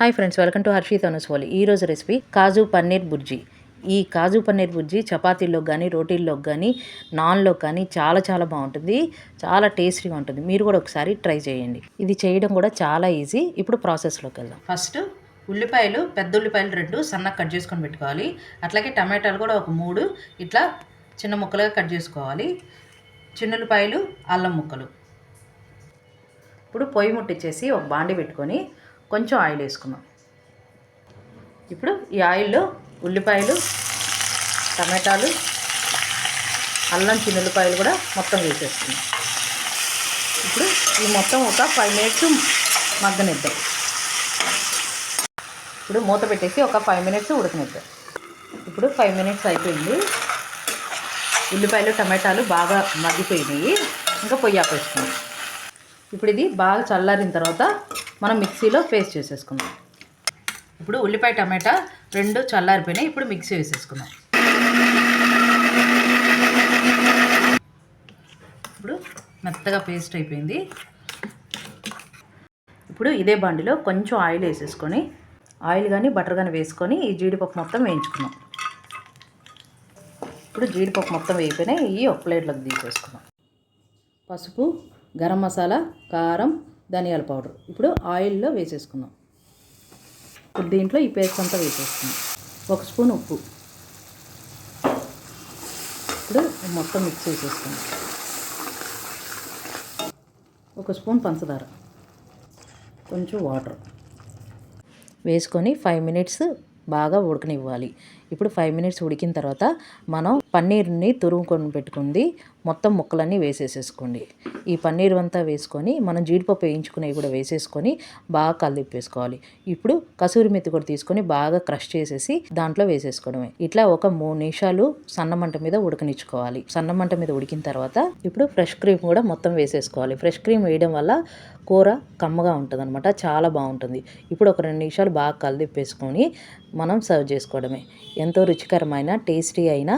Hi friends welcome to Harshith Anusoli ఈరోజు recipe కాజు పన్నీర్ బుర్జీ. ఈ కాజు పన్నీర్ బుర్జీ చపాతీల్లో కానీ రోటీల్లో కానీ నాన్లో కానీ చాలా చాలా బాగుంటుంది. చాలా టేస్టీగా ఉంటుంది. మీరు కూడా ఒకసారి ట్రై చేయండి. ఇది చేయడం కూడా చాలా ఈజీ. ఇప్పుడు ప్రాసెస్లోకి వెళ్దాం. ఫస్ట్ ఉల్లిపాయలు పెద్ద ఉల్లిపాయలు రెండు సన్నగా కట్ చేసుకొని పెట్టుకోవాలి. అట్లాగే టమాటాలు కూడా ఒక మూడు ఇట్లా చిన్న ముక్కలుగా కట్ చేసుకోవాలి. చిన్నుల్లిపాయలు అల్లం ముక్కలు. ఇప్పుడు పొయ్యి ముట్టించేసి ఒక బాండి పెట్టుకొని కొంచెం ఆయిల్ వేసుకున్నాం ఇప్పుడు ఈ ఆయిల్లో ఉల్లిపాయలు టమాటాలు అల్లం చిన్నుల్లిపాయలు కూడా మొత్తం వేసేస్తున్నాం ఇప్పుడు ఈ మొత్తం ఒక ఫైవ్ మినిట్స్ మగ్గనిద్దాం. ఇప్పుడు మూత పెట్టేసి ఒక ఫైవ్ మినిట్స్ ఉడకనిద్దాం. ఇప్పుడు ఫైవ్ మినిట్స్ అయిపోయింది. ఉల్లిపాయలు టమాటాలు బాగా మగ్గిపోయినాయి. ఇంకా పొయ్యి ఆపేసుకున్నాం ఇప్పుడు ఇది బాగా చల్లారిన తర్వాత మనం మిక్సీలో పేస్ట్ చేసేసుకుందాం. ఇప్పుడు ఉల్లిపాయ టమాటా రెండు చల్లారిపోయినాయి. ఇప్పుడు మిక్సీ వేసేసుకుందాం. ఇప్పుడు మెత్తగా పేస్ట్ అయిపోయింది. ఇప్పుడు ఇదే బండిలో కొంచెం ఆయిల్ వేసేసుకొని ఆయిల్ కానీ బటర్ కానీ వేసుకొని ఈ జీడిపప్పు మొత్తం వేయించుకున్నాం ఇప్పుడు జీడిపప్పు మొత్తం వేయిపోయినాయి ఇవి ఒక ప్లేట్లోకి తీసేసుకున్నాం పసుపు గరం మసాలా కారం ధనియాల పౌడర్. ఇప్పుడు ఆయిల్లో వేసేసుకుందాం. ఇప్పుడు దీంట్లో ఈ పేస్ట్ అంతా వేసేసుకుందాం. ఒక స్పూన్ ఉప్పు. ఇప్పుడు మొత్తం మిక్స్ చేసేసుకుందాం. ఒక స్పూన్ పంచదార. కొంచెం వాటర్. వేసుకొని ఫైవ్ మినిట్స్ బాగా ఉడకనివ్వాలి. ఇప్పుడు ఫైవ్ మినిట్స్ ఉడికిన తర్వాత మనం పన్నీర్ని తురుముకొని పెట్టుకుంది. మొత్తం ముక్కలన్నీ వేసేసేసుకోండి. ఈ పన్నీర్ అంతా వేసుకొని మనం జీడిపప్పు వేయించుకునేవి కూడా వేసేసుకొని బాగా కలిపేసుకోవాలి. ఇప్పుడు కసూరి మెత్తి కూడా తీసుకొని బాగా క్రష్ చేసేసి దాంట్లో వేసేసుకోవడమే. ఇట్లా ఒక మూడు నిమిషాలు సన్నమంట మీద ఉడకనిచ్చుకోవాలి. సన్నమంట మీద ఉడికిన తర్వాత ఇప్పుడు ఫ్రెష్ క్రీమ్ కూడా మొత్తం వేసేసుకోవాలి. ఫ్రెష్ క్రీమ్ వేయడం వల్ల కూర కమ్మగా ఉంటుంది అనమాట చాలా బాగుంటుంది. ఇప్పుడు ఒక రెండు నిమిషాలు బాగా కలిపేసుకొని మనం సర్వ్ చేసుకోవడమే. ఎంతో రుచికరమైన టేస్టీ అయిన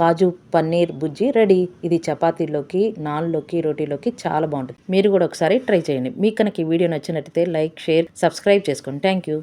కాజు పన్నీర్ బుజ్జి రెడీ. ఇది చపాతీలోకి నాన్లోకి రోటీలోకి చాలా బాగుంటుంది. మీరు కూడా ఒకసారి ట్రై చేయండి. మీకు కనుక ఈ వీడియో నచ్చినట్టయితే లైక్ షేర్ సబ్స్క్రైబ్ చేసుకోండి. Thank you.